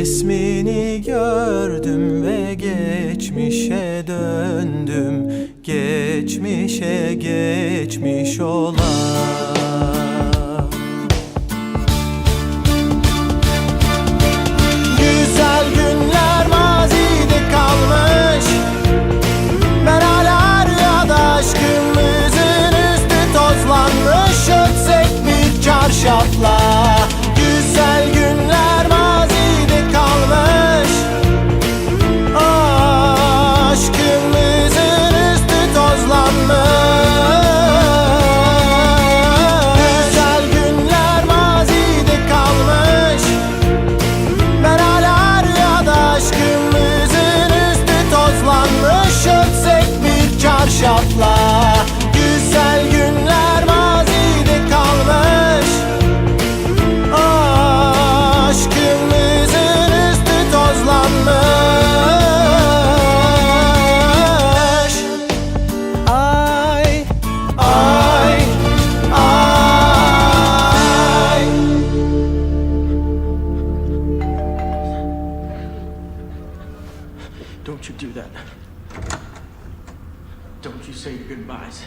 resmini gördüm ve geçmişe döndüm. Geçmişe geçmiş ola do that. Don't you say your goodbyes.